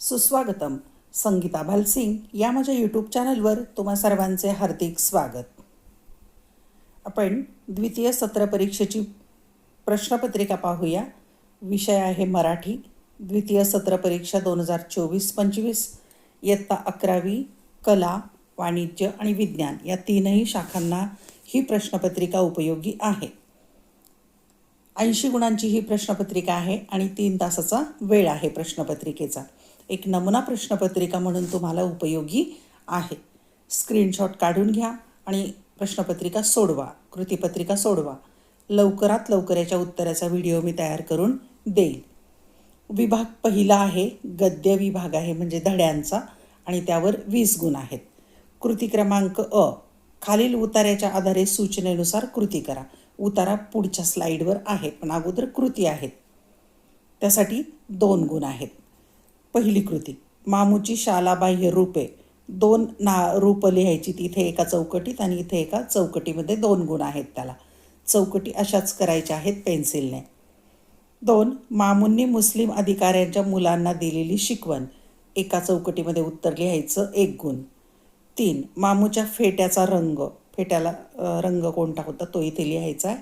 सुस्वागतम. संगीता भालसिंग या माझ्या यूट्यूब चॅनलवर तुम्हा सर्वांचे हार्दिक स्वागत. आपण द्वितीय सत्र परीक्षेची प्रश्नपत्रिका पाहूया. विषय आहे मराठी. द्वितीय सत्र परीक्षा दोन हजार चोवीस पंचवीस. इयत्ता अकरावी कला वाणिज्य आणि विज्ञान या तीनही शाखांना ही प्रश्नपत्रिका उपयोगी आहे. ऐंशी गुणांची ही प्रश्नपत्रिका आहे आणि तीन तासाचा वेळ आहे प्रश्नपत्रिकेचा. एक नमुना प्रश्नपत्रिका म्हणून तुम्हाला उपयोगी आहे. स्क्रीनशॉट काढून घ्या आणि प्रश्नपत्रिका सोडवा कृतीपत्रिका सोडवा. लवकरात लवकर याच्या उत्तराचा व्हिडिओ मी तयार करून देईल. विभाग पहिला आहे गद्य विभाग आहे म्हणजे धड्यांचा आणि त्यावर वीस गुण आहेत. कृती क्रमांक अ खालील उतार्याच्या आधारे सूचनेनुसार कृती करा. उतारा पुढच्या स्लाईडवर आहे पण अगोदर कृती आहेत. त्यासाठी दोन गुण आहेत. पहिली कृती. मामूची शालाबाह्य रूपे. दोन ना रूपं लिहायची तिथे एका चौकटीत आणि इथे एका चौकटीमध्ये दोन गुण आहेत त्याला. चौकटी अशाच करायच्या आहेत पेन्सिलने. दोन मामूंनी मुस्लिम अधिकाऱ्यांच्या मुलांना दिलेली शिकवण. एका चौकटीमध्ये उत्तर लिहायचं एक गुण. तीन मामूच्या फेट्याचा रंग. फेट्याला रंग कोणता होता तो इथे लिहायचा आहे.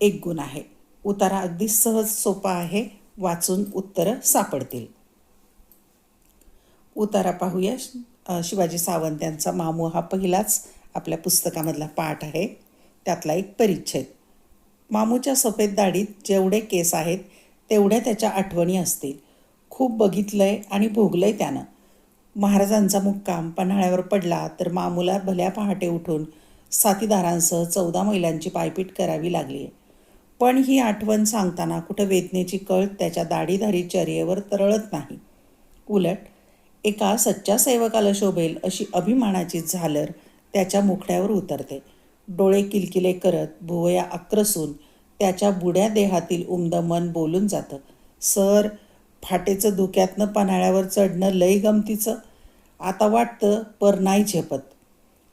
एक गुण आहे. उतारा अगदी सहज सोपा आहे. वाचून उत्तरं सापडतील. उतारा पाहूया. शिवाजी सावंत यांचा मामू हा पहिलाच आपल्या पुस्तकामधला पाठ आहे. त्यातला एक परिच्छेद. मामूच्या सफेद दाढीत जेवढे केस आहेत तेवढ्या त्याच्या आठवणी असतील. खूप बघितलंय आणि भोगलंय त्यानं. महाराजांचा मुक्काम पन्हाळ्यावर पडला तर मामूला भल्या पहाटे उठून साथीदारांसह चौदा महिलांची पायपीट करावी लागली. आहे पण ही आठवण सांगताना कुठं वेदनेची कळ त्याच्या दाढीधारी चर्येवर तरळत नाही. उलट एका सच्च्या सेवकाला शोभेल अशी अभिमानाची झालर त्याच्या मुखड्यावर उतरते. डोळे किलकिले करत भुवया आक्रसून त्याच्या बुड्या देहातील उमदं मन बोलून जातं. सर फाटेचं धुक्यातनं पन्हाळ्यावर चढणं लय गमतीचं. आता वाटतं पर नाही झेपत.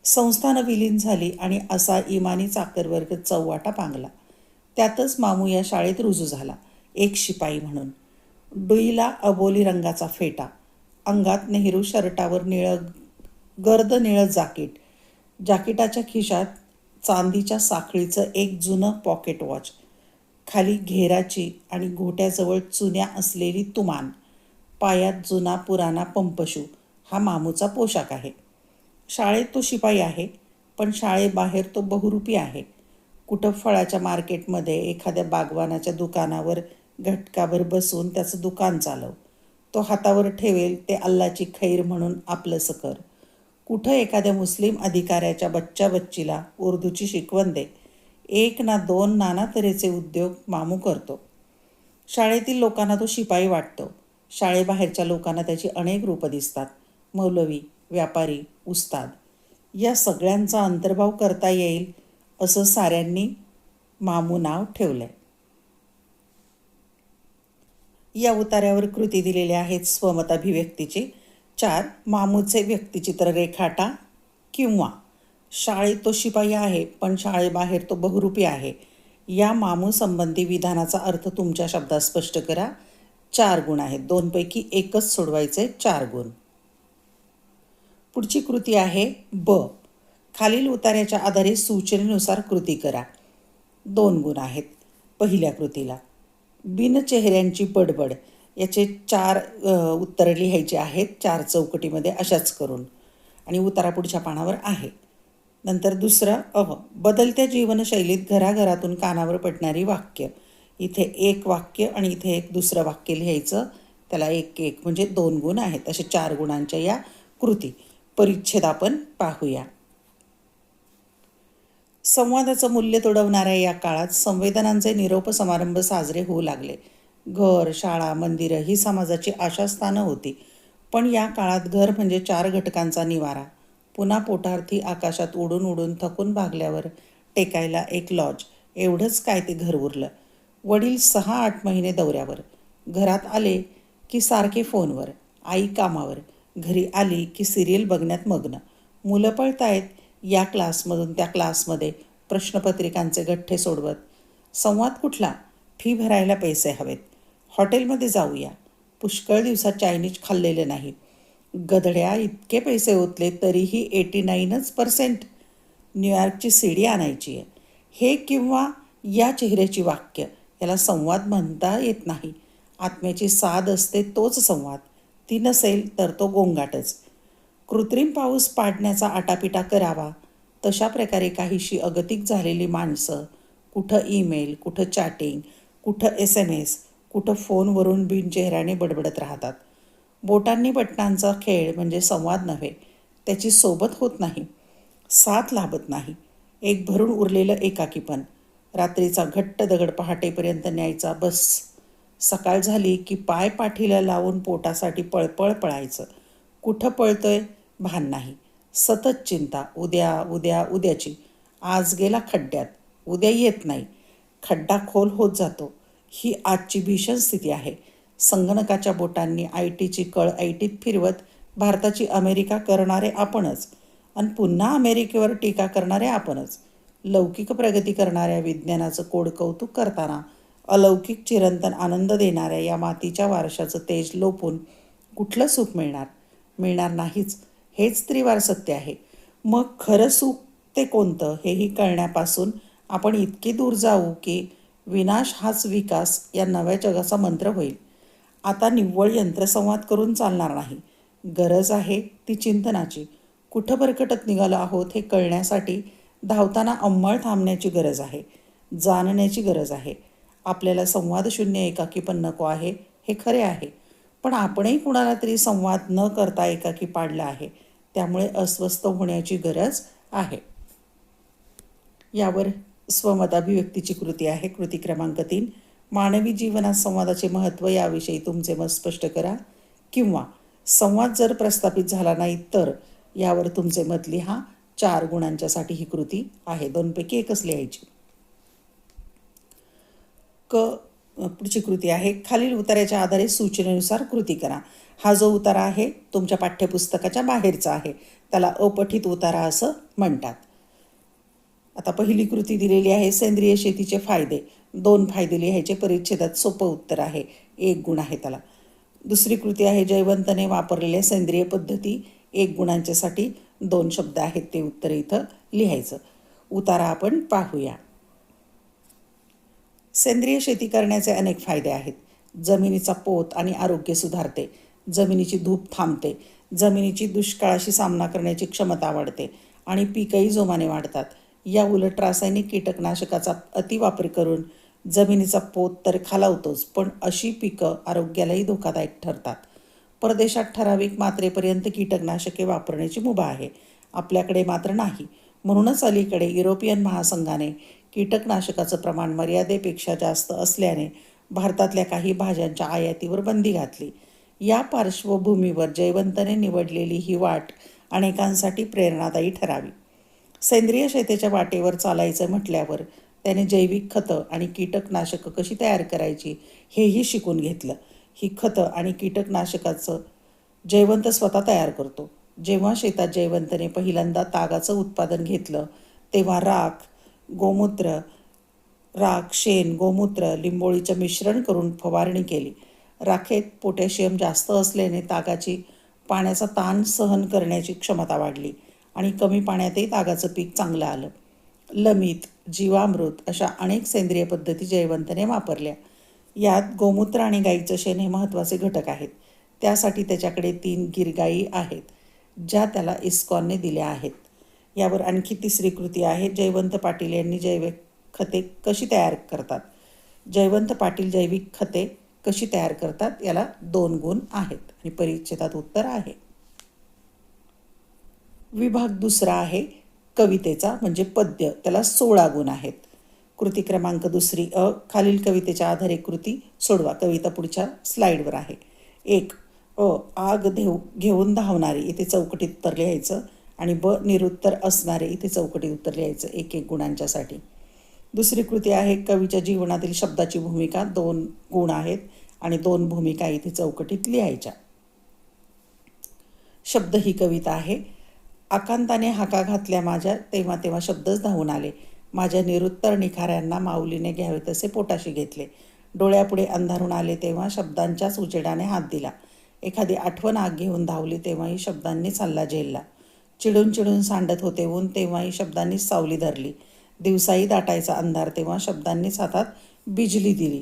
संस्थानं विलीन झाली आणि असा इमानी चाकरवर्ग चौवाटा पांगला. त्यातच मामू या शाळेत रुजू झाला एक शिपाई म्हणून. डुईला अबोली रंगाचा फेटा. अंगात नेहरू शर्टावर निळं गर्द निळं जाकीट. जाकिटाच्या खिशात चांदीच्या साखळीचं एक जुनं पॉकेट वॉच खाली घेराची आणि घोट्याजवळ चुन्या असलेली तुमान. पायात जुना पुराणा पंपशू. हा मामूचा पोशाख आहे. शाळेत तो शिपाई आहे पण शाळेबाहेर तो बहुरूपी आहे. कुठं फळाच्या मार्केटमध्ये एखाद्या बागवानाच्या दुकानावर घटकाभर बसून त्याचं दुकान चालव. तो हातावर ठेवेल ते अल्लाची खैर म्हणून आपलंसं कर. कुठं एखाद्या मुस्लिम अधिकाऱ्याच्या बच्चा बच्चीला उर्दूची शिकवण दे. एक ना दोन नाना तऱ्हेचे उद्योग मामू करतो. शाळेतील लोकांना तो शिपाई वाटतो. शाळेबाहेरच्या लोकांना त्याची अनेक रूपं दिसतात. मौलवी व्यापारी उस्ताद. या सगळ्यांचा अंतर्भाव करता येईल असं साऱ्यांनी मामू नाव ठेवलं आहे या उतार्यावर कृती दिलेल्या आहेत स्वमत अभिव्यक्तीचे. चार मामूचे व्यक्तिचित्र रेखाटा किंवा शाळेत तो शिपाई आहे पण शाळेबाहेर तो बहुरूपी आहे. या मामूसंबंधी विधानाचा अर्थ तुमच्या शब्दात स्पष्ट करा. चार गुण आहेत. दोनपैकी एकच सोडवायचे चार गुण. पुढची कृती आहे ब. खालील उतार्याच्या आधारे सूचनेनुसार कृती करा. दोन गुण आहेत पहिल्या कृतीला. बिनचेहऱ्यांची बडबड. याचे चार उत्तरं लिहायची आहेत. चार चौकटीमध्ये अशाच करून. आणि उतारा पुढच्या पानावर आहे. नंतर दुसरं अह बदलत्या जीवनशैलीत घराघरातून कानावर पडणारी वाक्य. इथे एक वाक्य आणि इथे एक दुसरं वाक्य लिहायचं. त्याला एक एक म्हणजे दोन गुण आहेत. असे चार गुणांच्या या कृती. परिच्छेद आपण पाहूया. संवादाचं मूल्य तुडवणाऱ्या या काळात संवेदनांचे निरोप समारंभ साजरे होऊ लागले. घर शाळा मंदिरं ही समाजाची आशास्थानं होती. पण या काळात घर म्हणजे चार घटकांचा निवारा. पुन्हा पोटार्थी आकाशात उडून उडून थकून भागल्यावर टेकायला एक लॉज एवढंच काय ते घर उरलं. वडील सहा आठ महिने दौऱ्यावर. घरात आले की सारखे फोनवर आई कामावर. घरी आली की सिरियल बघण्यात मग्न. मुलं पळतायत या क्लासमधून त्या क्लासमध्ये प्रश्नपत्रिकांचे गठ्ठे सोडवत संवाद कुठला? फी भरायला पैसे हवेत. हॉटेलमध्ये जाऊया. पुष्कळ दिवसात चायनीज खाल्लेले नाही गधड्या इतके पैसे ओतले तरीही एटी नाईनच पर्सेंट न्यूयॉर्कची सीडी आणायची आहे. हे किंवा या चेहऱ्याची वाक्य याला संवाद म्हणता येत नाही. आत्म्याची साध असते तोच संवाद. ती नसेल तर तो गोंगाटच. कृत्रिम पाऊस पाडण्याचा आटापिटा करावा. तशा प्रकारे काहीशी अगतिक झालेली माणसं कुठं ईमेल कुठं चॅटिंग कुठं एस एम एस कुठं फोनवरून बिनचेहऱ्याने बडबडत राहतात. बोटांनी बटणांचा खेळ म्हणजे संवाद नव्हे त्याची सोबत होत नाही. साथ लाभत नाही. एक भरून उरलेलं एकाकीपण. रात्रीचा घट्ट दगड पहाटेपर्यंत न्यायचा बस. सकाळ झाली की पाय पाठीला लावून पोटासाठी पळपळ पळायचं. कुठं पळतोय? भान नाही. सतत चिंता. उद्या उद्या उद्याची. आज गेला खड्ड्यात. उद्या येत नाही. खड्डा खोल होत जातो. ही आजची भीषण स्थिती आहे. संगणकाच्या बोटांनी आय टीची कळ आय टीत फिरवत भारताची अमेरिका करणारे आपणच आणि पुन्हा अमेरिकेवर टीका करणारे आपणच. लौकिक प्रगती करणाऱ्या विज्ञानाचं कोड कौतुक करताना अलौकिक चिरंतन आनंद देणाऱ्या या मातीच्या वारशाचं तेज लोपून कुठलं सुख मिळणार? मिळणार नाहीच. हेच त्रिवार सत्य आहे. मग खरं सुख ते कोणतं हेही कळण्यापासून आपण इतके दूर जाऊ की विनाश हाच विकास या नव्या जगाचा मंत्र होईल. आता निव्वळ यंत्रसंवाद करून चालणार नाही. गरज आहे ती चिंतनाची. कुठं भरकटत निघालो आहोत हे कळण्यासाठी धावताना अंमळ थांबण्याची गरज आहे. जाणण्याची गरज आहे. आपल्याला संवादशून्य एकाकी पण नको आहे हे खरे आहे. पण आपणही कुणाला तरी संवाद न करता एकाकी पाडला आहे. त्यामुळे अस्वस्थ होण्याची गरज आहे. यावर स्वमताभिव्यक्तीची कृती आहे. कृती क्रमांक तीन मानवी जीवनात संवादाचे महत्त्व याविषयी तुमचे मत स्पष्ट करा. किंवा संवाद जर प्रस्थापित झाला नाही तर यावर तुमचे मत लिहा. चार गुणांच्यासाठी ही कृती आहे. दोनपैकी एकच लिहायची. क पुढची कृती आहे. खालील उतार्याच्या आधारे सूचनेनुसार कृती करा. हा जो उतारा आहे तुमच्या पाठ्यपुस्तकाच्या बाहेरचा आहे. त्याला अपठित उतारा असं म्हणतात. आता पहिली कृती दिलेली आहे सेंद्रिय शेतीचे फायदे. दोन फायदे लिहायचे परिच्छेदात सोपं उत्तर आहे. एक गुण आहे त्याला. दुसरी कृती आहे जयवंतने वापरलेल्या सेंद्रिय पद्धती. एक गुणांच्यासाठी दोन शब्द आहेत ते उत्तर इथं लिहायचं. उतारा आपण पाहूया. सेंद्रिय शेती करण्याचे अनेक फायदे आहेत. जमिनीचा पोत आणि आरोग्य सुधारते. जमिनीची धूप थांबते. जमिनीची दुष्काळाशी सामना करण्याची क्षमता वाढते आणि पीकही जोमाने वाढतात. या उलट रासायनिक कीटकनाशकाचा अतिवापर करून जमिनीचा पोत तर खालावतोच पण अशी पिकं आरोग्यालाही धोकादायक ठरतात. परदेशात ठराविक मात्रेपर्यंत कीटकनाशके वापरण्याची मुभा आहे. आपल्याकडे मात्र नाही. म्हणूनच अलीकडे युरोपियन महासंघाने कीटकनाशकाचं प्रमाण मर्यादेपेक्षा जास्त असल्याने भारतातल्या काही भाज्यांच्या आयातीवर बंदी घातली. या पार्श्वभूमीवर जयवंतने निवडलेली ही वाट अनेकांसाठी प्रेरणादायी ठरावी. सेंद्रिय शेतीच्या वाटेवर चालायचं म्हटल्यावर त्याने जैविक खतं आणि कीटकनाशकं कशी तयार करायची हेही शिकून घेतलं. ही खतं आणि कीटकनाशकाचं जयवंत स्वतः तयार करतो. जेव्हा शेतात जयवंतने पहिल्यांदा तागाचं उत्पादन घेतलं तेव्हा राख गोमूत्र राख शेण गोमूत्र लिंबोळीचं मिश्रण करून फवारणी केली. राखेत पोटॅशियम जास्त असल्याने तागाची पाण्याचा ताण सहन करण्याची क्षमता वाढली आणि कमी पाण्यातही तागाचं पीक चांगलं आलं. लमित जीवामृत अशा अनेक सेंद्रिय पद्धती जयवंतने वापरल्या. यात गोमूत्र आणि गाईचं शेण हे महत्त्वाचे घटक आहेत. त्यासाठी त्याच्याकडे तीन गिरगाई आहेत ज्या त्याला इस्कॉनने दिल्या आहेत. यावर आणखी तिसरी कृती आहे. जयवंत पाटील यांनी जैविक खते कशी तयार करतात? जयवंत पाटील जैविक खते कशी तयार करतात? याला दोन गुण आहेत आणि परिच्छेदात उत्तर आहे. विभाग दुसरा आहे. कवितेचा म्हणजे पद्य. त्याला सोळा गुण आहेत. कृती क्रमांक दुसरी अ. खालील कवितेच्या आधारे कृती सोडवा. कविता पुढच्या स्लाईडवर आहे. एक अ. आग देऊ घेऊन धावणारी. इथे चौकटीत उत्तर लिहायचं. आणि ब निरुत्तर असणारे इथे चौकटीत उत्तर लिहायचं एक एक गुणांच्यासाठी. दुसरी कृती आहे कवीच्या जीवनातील शब्दाची भूमिका दोन गुण आहेत आणि दोन भूमिका इथे चौकटीत लिहायच्या. शब्द ही कविता आहे. आकांताने हाका घातल्या माझ्या तेव्हा तेव्हा शब्दच धावून आले. माझ्या निरुत्तर निखाऱ्यांना माऊलीने घ्यावे तसे पोटाशी घेतले. डोळ्यापुढे अंधारून आले तेव्हा शब्दांच्याच उजेडाने हात दिला. एखादी आठवण आग घेऊन धावली तेव्हाही शब्दांनीच हल्ला झेलला चिडून चिडून सांडत होते ऊन तेव्हाही शब्दांनीच सावली धरली. दिवसाही दाटायचा अंधार तेव्हा शब्दांनीच हातात बिजली दिली.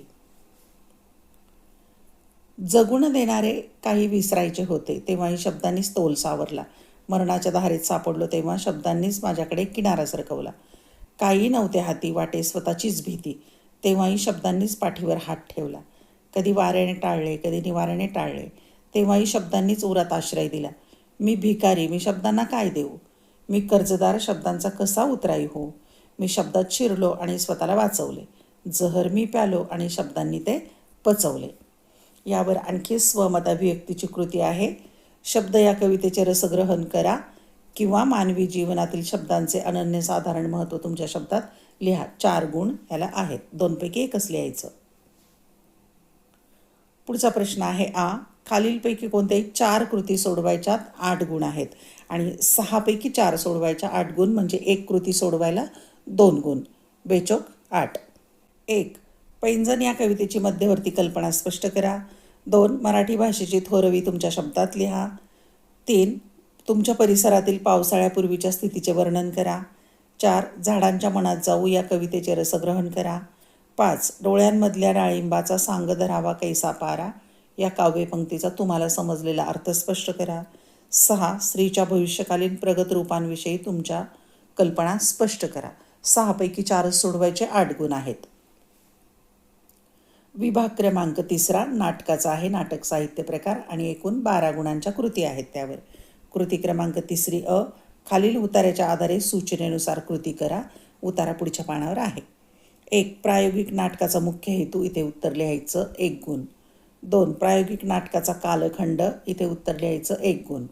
जगून देणारे काही विसरायचे होते तेव्हाही शब्दांनीच तोल सावरला. मरणाच्या धारेत सापडलो तेव्हा शब्दांनीच माझ्याकडे किनारा सरकवला काही नव्हते हाती वाटे स्वतःचीच भीती. तेव्हाही शब्दांनीच पाठीवर हात ठेवला. कधी वाऱ्याने टाळले कधी निवाऱ्याने टाळले. तेव्हाही शब्दांनीच उरात आश्रय दिला. मी भिकारी मी शब्दांना काय देऊ? मी कर्जदार शब्दांचा कसा उतराई हो मी शब्दात शिरलो आणि स्वतःला वाचवले. जहर मी प्यालो आणि शब्दांनी ते पचवले. यावर आणखी स्वमत अभिव्यक्तीची कृती आहे. शब्द या कवितेचे रसग्रहण करा किंवा मानवी जीवनातील शब्दांचे अनन्यसाधारण महत्त्व तुमच्या शब्दात लिहा. चार गुण ह्याला आहेत. दोनपैकी एकच लिहायचं पुढचा प्रश्न आहे आ. खालीलपैकी कोणत्याही चार कृती सोडवायच्यात आठ गुण आहेत. आणि सहापैकी चार सोडवायच्या आठ गुण म्हणजे एक कृती सोडवायला दोन गुण. बेचोक आठ. एक. पैंजण या कवितेची मध्यवर्ती कल्पना स्पष्ट करा. दोन. मराठी भाषेची थोरवी तुमच्या शब्दात लिहा. तीन. तुमच्या परिसरातील पावसाळ्यापूर्वीच्या स्थितीचे वर्णन करा. चार. झाडांच्या मनात जाऊ या कवितेचे रसग्रहण करा. पाच. डोळ्यांमधल्या डाळिंबाचा सांग धरावा कैसा पारा. या काव्यपंक्तीचा तुम्हाला समजलेला अर्थ स्पष्ट करा. सहा स्त्रीच्या भविष्यकालीन प्रगत रूपांविषयी तुमच्या कल्पना स्पष्ट करा. सहापैकी चारच सोडवायचे आठ गुण आहेत. विभाग क्रमांक तिसरा नाटकाचा आहे. नाटक साहित्य प्रकार आणि एकूण बारा गुणांच्या कृती आहेत त्यावर. कृती क्रमांक तिसरी अ खालील उतार्याच्या आधारे सूचनेनुसार कृती करा. उतारा पुढच्या पानावर आहे. एक प्रायोगिक नाटकाचा मुख्य हेतू इथे उत्तर लिहायचं एक गुण. दोन प्रायोगिक नाटकाचा कालखंड इथे उत्तर लिहायचं एक गुण.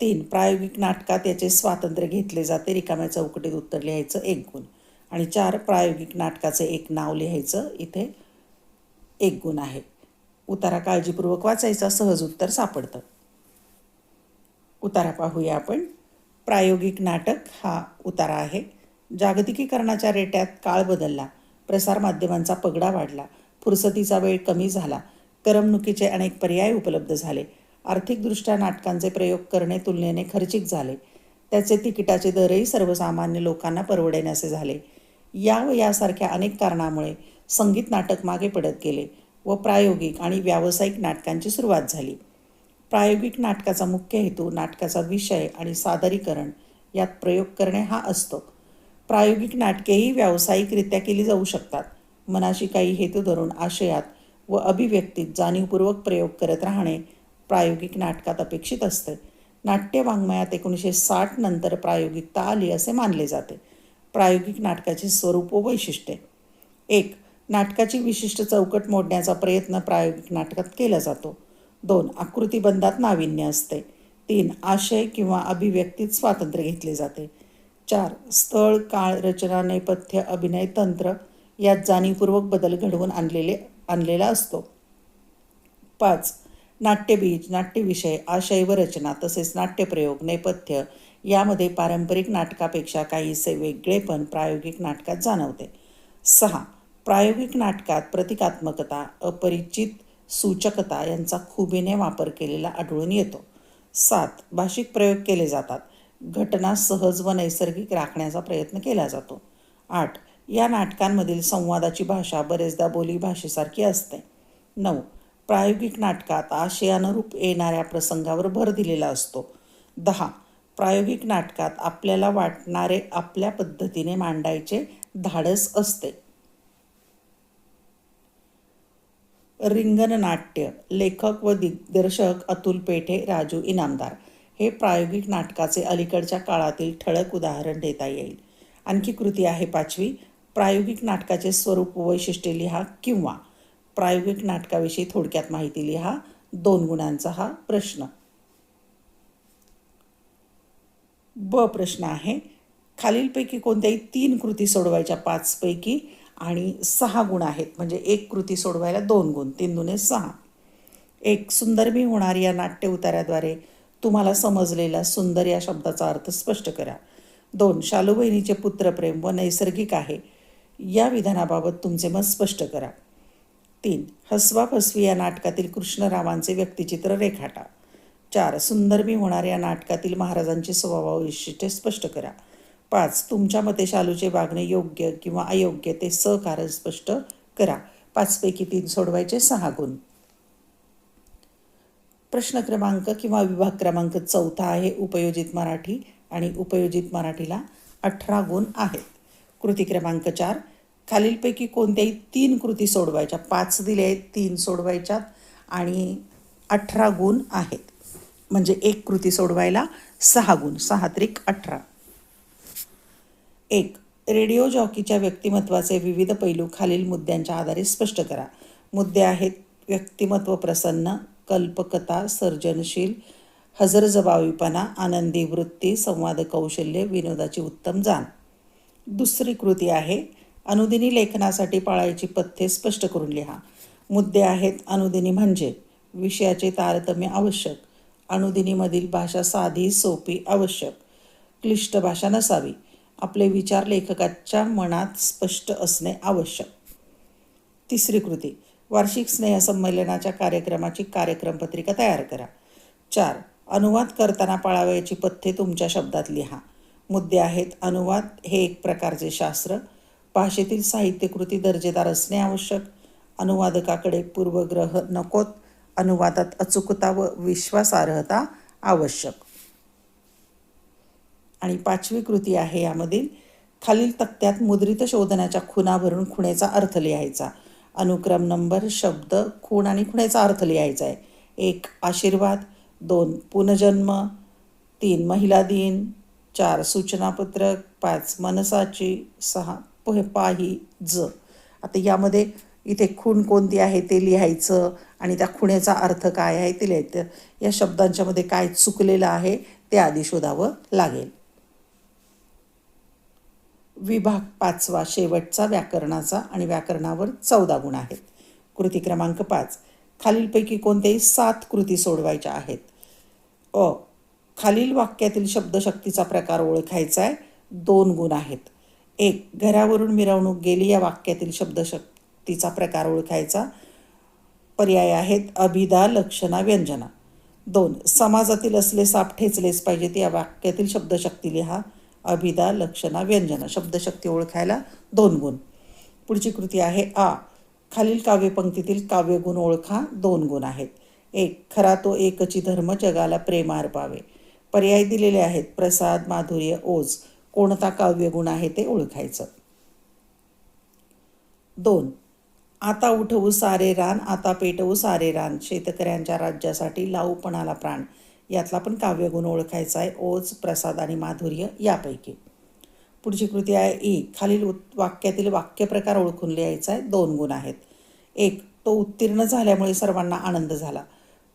तीन प्रायोगिक नाटकात याचे स्वातंत्र्य घेतले जाते रिकाम्या चौकटीत उत्तर लिहायचं एक गुण. आणि चार प्रायोगिक नाटकाचे एक नाव लिहायचं इथे एक गुण आहे. उतारा काळजीपूर्वक वाचायचा सहज उत्तर सापडतं. उतारा पाहूया आपण. प्रायोगिक नाटक हा उतारा आहे. जागतिकीकरणाच्या रेट्यात काळ बदलला. प्रसारमाध्यमांचा पगडा वाढला. फुरसतीचा वेळ कमी झाला. करमणुकीचे अनेक पर्याय उपलब्ध झाले. आर्थिकदृष्ट्या नाटकांचे प्रयोग करणे तुलनेने खर्चिक झाले. त्याचे तिकिटाचे दरही सर्वसामान्य लोकांना परवडेनासे झाले. या व यासारख्या अनेक कारणामुळे संगीत नाटक मागे पडत गेले व प्रायोगिक आणि व्यावसायिक नाटकांची सुरुवात झाली. प्रायोगिक नाटकाचा मुख्य हेतू नाटकाचा विषय आणि सादरीकरण यात प्रयोग करणे हा असतो. प्रायोगिक नाटकेही व्यावसायिकरित्या केली जाऊ शकतात. मनाशी काही हेतू धरून आशयात व अभिव्यक्तीत जाणीवपूर्वक प्रयोग करत राहणे प्रायोगिक नाटकात अपेक्षित असते. नाट्य वाङ्मयात एकोणीसशे साठ नंतर प्रायोगिकता आली असे मानले जाते. प्रायोगिक नाटकाचे स्वरूप व वैशिष्ट्ये. एक नाटकाची विशिष्ट चौकट मोडण्याचा प्रयत्न प्रायोगिक नाटकात केला जातो. दोन आकृतीबंधात नाविन्य असते. तीन आशय किंवा अभिव्यक्तीत स्वातंत्र्य घेतले जाते. चार स्थळ काळ रचना नेपथ्य अभिनय तंत्र यात जाणीवपूर्वक बदल घडवून आणलेले आणलेला असतो. पाच नाट्यबीज नाट्यविषय आशय व रचना तसेच नाट्यप्रयोग नेपथ्य यामध्ये पारंपरिक नाटकापेक्षा काहीसे वेगळेपण प्रायोगिक नाटकात जाणवते. सहा प्रायोगिक नाटकात प्रतिकात्मकता अपरिचित सूचकता यांचा खुबीने वापर केलेला आढळून येतो. सात भाषिक प्रयोग केले जातात. घटना सहज व नैसर्गिक राखण्याचा प्रयत्न केला जातो. आठ या नाटकांमधील संवादाची भाषा बरेचदा बोली भाषेसारखी असते. नऊ. प्रायोगिक नाटकात आशयानुरूप येणाऱ्या प्रसंगावर भर दिलेला असतो. दहा. प्रायोगिक नाटकात आपल्याला वाटणारे आपल्या पद्धतीने मांडायचे धाडस असते. रिंगण नाट्य लेखक व दिग्दर्शक अतुल पेठे राजू इनामदार. हे प्रायोगिक नाटकाचे अलीकडच्या काळातील ठळक उदाहरण देता येईल. आणखी कृती आहे पाचवी. प्रायोगिक नाटकाचे स्वरूप वैशिष्ट्य वैशिष्ट्ये लिहा किंवा प्रायोगिक नाटकाविषयी थोडक्यात माहिती लिहा. दोन गुणांचा हा प्रश्न. ब प्रश्न आहे. खालीलपैकी कोणत्याही तीन कृती सोडवायच्या पाचपैकी आणि सहा गुण आहेत. म्हणजे एक कृती सोडवायला दोन गुण तीन दुने सहा. एक सुंदर मी होणार या नाट्य उतार्याद्वारे तुम्हाला समजलेला सुंदर या शब्दाचा अर्थ स्पष्ट करा. दोन शालू बहिणीचे पुत्रप्रेम व नैसर्गिक आहे. या विधानाबाबत तुमचे मत स्पष्ट करा. तीन हसवा फसवी या नाटकातील कृष्णरावांचे व्यक्तिचित्र रेखाटा. चार सुंदर मी होणार या नाटकातील महाराजांची स्वभाव वैशिष्ट्ये स्पष्ट करा. पाच तुमच्या मते शालूचे वागणे योग्य किंवा अयोग्य ते सहकारण स्पष्ट करा. पाचपैकी तीन सोडवायचे सहा गुण. प्रश्न क्रमांक किंवा विभाग क्रमांक चौथा आहे उपयोजित मराठी आणि उपयोजित मराठीला अठरा गुण आहेत. कृती क्रमांक चार. खालीलपैकी कोणत्याही तीन कृती सोडवायच्या. पाच दिले आहेत तीन सोडवायच्यात आणि अठरा गुण आहेत. म्हणजे एक कृती सोडवायला सहा गुण. सहा त्रिक अठरा. एक. रेडिओ जॉकीच्या व्यक्तिमत्वाचे विविध पैलू खालील मुद्द्यांच्या आधारे स्पष्ट करा. मुद्दे आहेत व्यक्तिमत्व प्रसन्न कल्पकता सर्जनशील हजरजबावीपणा आनंदी वृत्ती संवाद कौशल्य विनोदाची उत्तम जाण. दुसरी कृती आहे. अनुदिनी लेखनासाठी पाळायची पथ्ये स्पष्ट करून लिहा. मुद्दे आहेत अनुदिनी म्हणजे विषयाचे तारतम्य आवश्यक. अनुदिनीमधील भाषा साधी सोपी आवश्यक. क्लिष्ट भाषा नसावी. आपले विचार लेखकाच्या मनात स्पष्ट असणे आवश्यक. तिसरी कृती वार्षिक स्नेहसंमेलनाच्या कार्यक्रमाची कार्यक्रमपत्रिका तयार करा. चार अनुवाद करताना पाळावयाची पथ्ये तुमच्या शब्दात लिहा. मुद्दे आहेत. अनुवाद हे एक प्रकारचे शास्त्र. भाषेतील साहित्यकृती दर्जेदार असणे आवश्यक. अनुवादकाकडे पूर्वग्रह नकोत. अनुवादात अचूकता व विश्वासार्हता आवश्यक. आणि पाचवी कृती आहे यामधील खालील तक्त्यात मुद्रित शोधण्याच्या खुणा भरून खुणेचा अर्थ लिहायचा. अनुक्रम नंबर शब्द खूण आणि खुणेचा अर्थ लिहायचा आहे. एक आशीर्वाद दोन पुनजन्म तीन महिला दिन चार सूचनापत्रक पाच मनसाची सहा पह पाही ज. आता यामध्ये इथे खूण कोणती आहे ते लिहायचं आणि त्या खुण्याचा अर्थ काय आहे ते लिहायचं. या शब्दांच्यामध्ये काय चुकलेलं आहे ते आधी शोधावं लागेल. विभाग पाचवा शेवटचा व्याकरणाचा आणि व्याकरणावर चौदा गुण आहेत. कृती क्रमांक पाच. खालीलपैकी कोणत्याही सात कृती सोडवायच्या आहेत. अ खालील वाक्यातील शब्दशक्तीचा प्रकार ओळखायचा आहे दोन गुण आहेत. एक घरावरून मिरवणूक गेली या वाक्यातील शब्दशक्तीचा प्रकार ओळखायचा. पर्याय आहेत अभिदा लक्षणा व्यंजना. दोन समाजातील असले साप ठेचलेच पाहिजेत या वाक्यातील शब्दशक्ती लिहा. अभिदा लक्षणा व्यंजना शब्दशक्ती ओळखायला दोन गुण. पुढची कृती आहे आ. खालील काव्यपंक्तीतील काव्यगुण ओळखा दोन गुण आहेत. एक खरा तो एकची धर्म जगाला प्रेमार पावे पर्याय दिलेले आहेत. प्रसाद माधुर्य ओज कोणता काव्यगुण आहे ते ओळखायचं. दोन. आता उठवू सारे रान आता पेटवू सारे रान. शेतकऱ्यांच्या राज्यासाठी लावूपणाला प्राण. यातला पण काव्यगुण ओळखायचा आहे. ओज प्रसाद आणि माधुर्य यापैकी. पुढची कृती आहे ई. खालील उत वाक्यातील वाक्यप्रकार ओळखून लिहायचा आहे. दोन गुण आहेत. एक तो उत्तीर्ण झाल्यामुळे सर्वांना आनंद झाला.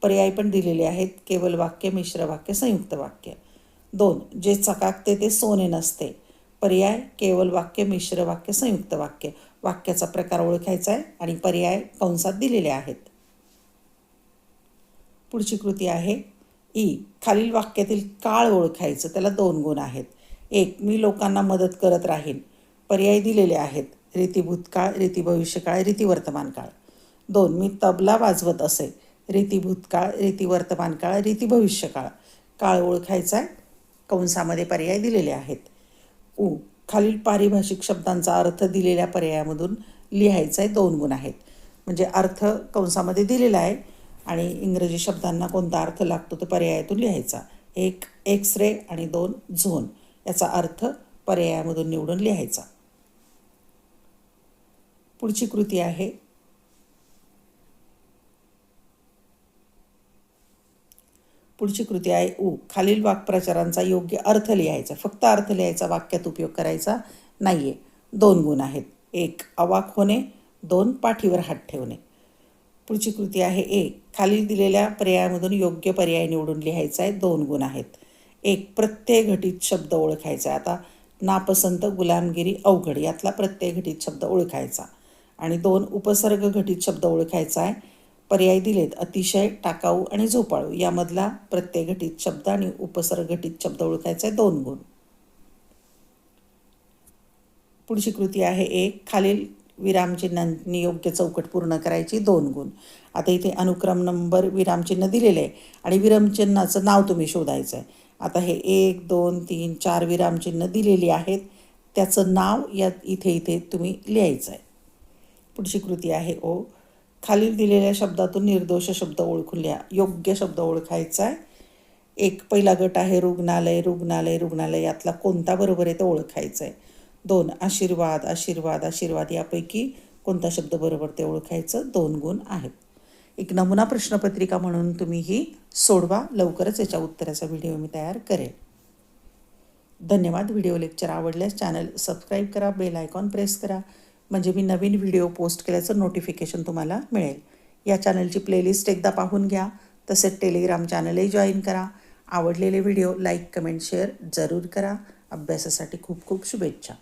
पर्याय पण दिलेले आहेत. केवळ वाक्य मिश्र वाक्य संयुक्त वाक्य. दोन जे चकाकते ते सोने नसते. पर्याय केवळ वाक्य मिश्र वाक्य संयुक्त वाक्य. वाक्याचा प्रकार ओळखायचा आहे आणि पर्याय कंसात दिलेले आहेत. पुढची कृती आहे. ई खालील वाक्यातील काळ ओळखायचं. त्याला दोन गुण आहेत. एक मी लोकांना मदत करत राहीन. पर्याय दिलेले आहेत. रीती भूतकाळ रीती भविष्यकाळ रीती वर्तमान काळ. दोन मी तबला वाजवत असे. रीती भूतकाळ रीती वर्तमान काळ रीती भविष्यकाळ काळ. ओळखायचा आहे. कंसामध्ये पर्याय दिलेले आहेत. उ खालील पारिभाषिक शब्दांचा अर्थ दिलेल्या पर्यायामधून लिहायचा आहे. दोन गुण आहेत. म्हणजे अर्थ कंसामध्ये दिलेला आहे आणि इंग्रजी शब्दांना कोणता अर्थ लागतो तो पर्यायातून लिहायचा. एक एक्स रे आणि दोन झोन. याचा अर्थ पर्यायामधून निवडून लिहायचा. पुढची कृती आहे. पुढची कृती आहे उ खालील वाक्प्रचारांचा योग्य अर्थ लिहायचा. फक्त अर्थ लिहायचा वाक्यात उपयोग करायचा नाही आहे दोन गुण आहेत. एक अवाक होणे. दोन पाठीवर हात ठेवणे. पुढची कृती आहे ए खालील दिलेल्या पर्यायामधून योग्य पर्याय निवडून लिहायचा आहे. दोन गुण आहेत. एक प्रत्यय घटित शब्द ओळखायचा आहे. आता नापसंत गुलामगिरी अवघड यातला प्रत्यय घटित शब्द ओळखायचा. आणि दोन उपसर्ग घटित शब्द ओळखायचा आहे. पर्याय दिलेत. अतिशय टाकाऊ आणि झोपाळू यामधला प्रत्यय घटित शब्द आणि उपसर्ग घटित शब्द ओळखायचा आहे दोन गुण. पुढची कृती आहे एक. खालील विरामचिन्हांनी योग्य चौकट पूर्ण करायची दोन गुण. आता इथे अनुक्रम नंबर विरामचिन्ह दिलेले आहे आणि विरामचिन्हाचं नाव तुम्ही शोधायचं आहे आता हे एक दोन तीन चार विरामचिन्ह दिलेली आहेत. त्याचं नाव या इथे इथे तुम्ही लिहायचं आहे पुढची कृती आहे ओ. खालील दिलेल्या शब्दातून निर्दोष शब्द ओळखून लिहा. योग्य शब्द ओळखायचा आहे. एक पहिला गट आहे रुग्णालय रुग्णालय रुग्णालय. यातला कोणता बरोबर आहे तो ओळखायचा आहे. दोन आशीर्वाद आशीर्वाद आशीर्वाद यापैकी कोणता शब्द बरोबर ते ओळखायचं? दोन गुण आहेत. एक नमुना प्रश्नपत्रिका म्हणून तुम्ही ही सोडवा. लवकरच याच्या उत्तराचा व्हिडिओ मी तयार करेन. धन्यवाद. व्हिडिओ लेक्चर आवडल्यास चॅनल सबस्क्राईब करा बेल आयकॉन प्रेस करा. म्हणजे मी नवीन व्हिडिओ पोस्ट केल्याचं नोटिफिकेशन तुम्हाला मिळेल. या चॅनलची प्लेलिस्ट एकदा पाहून घ्या. तसेच टेलिग्राम चॅनलही जॉईन करा. आवडलेले व्हिडिओ लाईक कमेंट शेअर जरूर करा. अभ्यासासाठी खूप खूप शुभेच्छा.